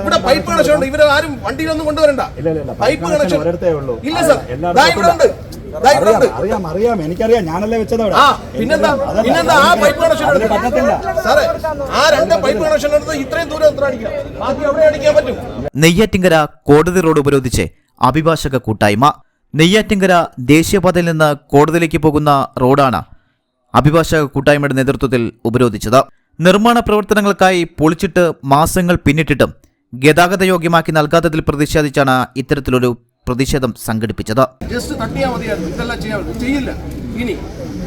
ഇവിടെ pipe connection ഉണ്ട്. ഇവരെ ആരും വണ്ടിയിലൊന്നും കൊണ്ടുവരണ്ട. ഇല്ല, ഇല്ല, ഇല്ല. Pipe connection. ഇല്ല സർ ഇവിടെ ഉണ്ട്. അറിയാം അറിയാം എനിക്കറിയാം. ഞാനല്ലേ വെച്ചത് അവിടെ. പിന്നെന്താ? പിന്നെന്താ? ആ പൈപ്പ് കണക്ഷൻ പറ്റത്തില്ല. സാറേ ആ രണ്ട് പൈപ്പ് കണക്ഷൻ എടുത്ത് ഇത്രയും ദൂരം എത്ര അടിക്കാം? ബാക്കി എവിടെ അടിക്കാൻ പറ്റും. നെയ്യാറ്റിങ്കര കോടതി റോഡ് ഉപരോധിച്ച് അഭിഭാഷക കൂട്ടായ്മ. നെയ്യാറ്റിങ്കര ദേശീയപാതയിൽ നിന്ന് കോടതിയിലേക്ക് പോകുന്ന റോഡാണ് അഭിഭാഷക കൂട്ടായ്മയുടെ നേതൃത്വത്തിൽ ഉപരോധിച്ചത്. നിർമ്മാണ പ്രവർത്തനങ്ങൾക്കായി പൊളിച്ചിട്ട് മാസങ്ങൾ പിന്നിട്ടിട്ടും ഗതാഗത യോഗ്യമാക്കി നൽകാത്തതിൽ പ്രതിഷേധിച്ചാണ് ഇത്തരത്തിലൊരു പ്രതിഷേധം സംഘടിപ്പിച്ചത്. ജസ്റ്റ് തട്ടിയാൽ മതിയായിരുന്നു. ഇതെല്ലാം ചെയ്യാൻ ചെയ്യില്ല. ഇനി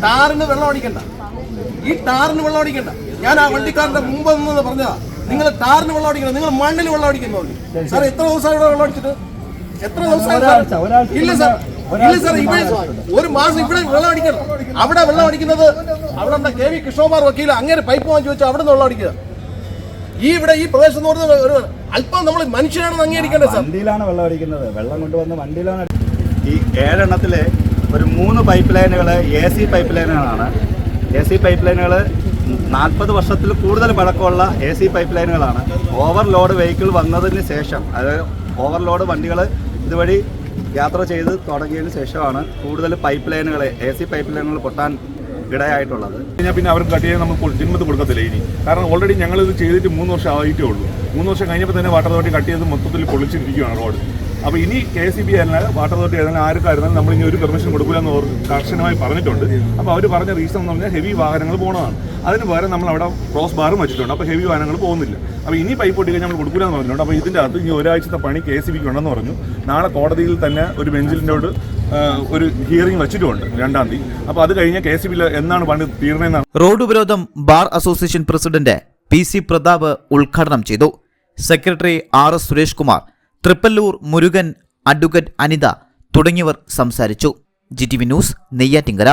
ടാറിന് വെള്ളം അടിക്കണ്ട. ഈ ടാറിന് വെള്ളം അടിക്കണ്ട. ഞാൻ ആ വണ്ടിക്കാരന്റെ മുമ്പ് നിന്ന് പറഞ്ഞതാ. നിങ്ങൾ ടാറിന് വെള്ളം അടിക്കണം. നിങ്ങൾ മണ്ണിൽ വെള്ളം അടിക്കുന്നു സാർ എത്ര ദിവസമായി ഇവിടെ വെള്ളം അടിച്ചിട്ട്? എത്ര ദിവസമായി ഇല്ല സാർ. ഇല്ല സാർ ഇവിടെ ഒരു മാസം ഇവിടെ വെള്ളം അടിക്കണം. അവിടെ വെള്ളം അടിക്കുന്നത് അവിടെ നമ്മുടെ കെ വി കൃഷ്ണകുമാർ വക്കീൽ അങ്ങനെ പൈപ്പ് വാങ്ങി വെച്ചാൽ അവിടെ നിന്ന് വെള്ളം അടിക്കുക. ഈ ഇവിടെ ഈ പ്രദേശത്ത് നിന്ന് ഒരു അല്പം നമ്മൾ മനുഷ്യനാണെന്ന് അംഗീകരിക്കേണ്ടത് വണ്ടിയിലാണ് വെള്ളം അടിക്കുന്നത്. വെള്ളം കൊണ്ടുവന്ന് വണ്ടിയിലാണ് ഈ ഏഴെണ്ണത്തിലെ ഒരു മൂന്ന് പൈപ്പ് ലൈനുകൾ എ സി പൈപ്പ് ലൈനുകളാണ് എ സി പൈപ്പ് ലൈനുകൾ നാൽപ്പത് വർഷത്തിൽ കൂടുതൽ പഴക്കമുള്ള എ സി പൈപ്പ് ലൈനുകളാണ് ഓവർലോഡ് വെഹിക്കിൾ വന്നതിന് ശേഷം അതായത് ഓവർലോഡ് വണ്ടികൾ ഇതുവഴി യാത്ര ചെയ്ത് തുടങ്ങിയതിന് ശേഷമാണ് കൂടുതൽ പൈപ്പ് ലൈനുകൾ എ സി പൈപ്പ് ലൈനുകൾ പൊട്ടാൻ ഇടയായിട്ടുള്ളത്. കഴിഞ്ഞാൽ പിന്നെ അവർക്ക് കട്ട് ചെയ്യാൻ നമ്മൾ കൊ- ജന്മത്ത് കൊടുക്കത്തില്ല ഇനി? കാരണം ഓൾറെഡി ഞങ്ങൾ ഇത് ചെയ്തിട്ട് മൂന്ന് വർഷം ആയിട്ടേ ഉള്ളൂ. മൂന്ന് വർഷം കഴിഞ്ഞപ്പോൾ തന്നെ വാട്ടർ അതോറിറ്റി കട്ട് ചെയ്ത് മൊത്തത്തിൽ പൊളിച്ചിരിക്കുകയാണ് റോഡ് അപ്പോൾ ഇനി കെ സി ബി അല്ല വാട്ടർ അതോറിറ്റി ഏതെങ്കിലും ആർക്കായിരുന്നാലും നമ്മൾ ഇനി ഒരു പെർമിഷൻ കൊടുക്കില്ല എന്ന് കർശനമായി പറഞ്ഞിട്ടുണ്ട്. അപ്പോൾ അവർ പറഞ്ഞ റീസൺ എന്ന് പറഞ്ഞാൽ ഹെവി വാഹനങ്ങൾ പോകണതാണ് അതിന് പകരം നമ്മൾ അവിടെ ക്രോസ് ബാറും വെച്ചിട്ടുണ്ട്. അപ്പോൾ ഹെവി വാഹനങ്ങൾ പോകുന്നില്ല. അപ്പോൾ ഇനി പൈപ്പ് ഒട്ടിക്കാൻ നമ്മൾ കൊടുക്കില്ല എന്ന് പറഞ്ഞിട്ടുണ്ട്. അപ്പോൾ ഇതിന്റെ അകത്ത് ഇനി ഒരാഴ്ചത്തെ പണി കെ സി ബിക്ക് ഉണ്ടെന്ന് പറഞ്ഞു. നാളെ കോടതിയിൽ തന്നെ ഒരു ബെഞ്ചിലിനോട് ഒരു ഹിയറിംഗ് വെച്ചിട്ടുണ്ട് രണ്ടാം തീയതി. അപ്പോൾ അത് കഴിഞ്ഞ കെ സി ബിയിൽ എന്നാണ് പണി തീർന്നതെന്നാണ് റോഡ് ഉപരോധം bar association president P C Prathap ഉദ്ഘാടനം ചെയ്തു. Secretary R S Suresh Kumar Thrippallur Murugan advocate Anitha തുടങ്ങിയവർ സംസാരിച്ചു. G T V news Neyyattinkara.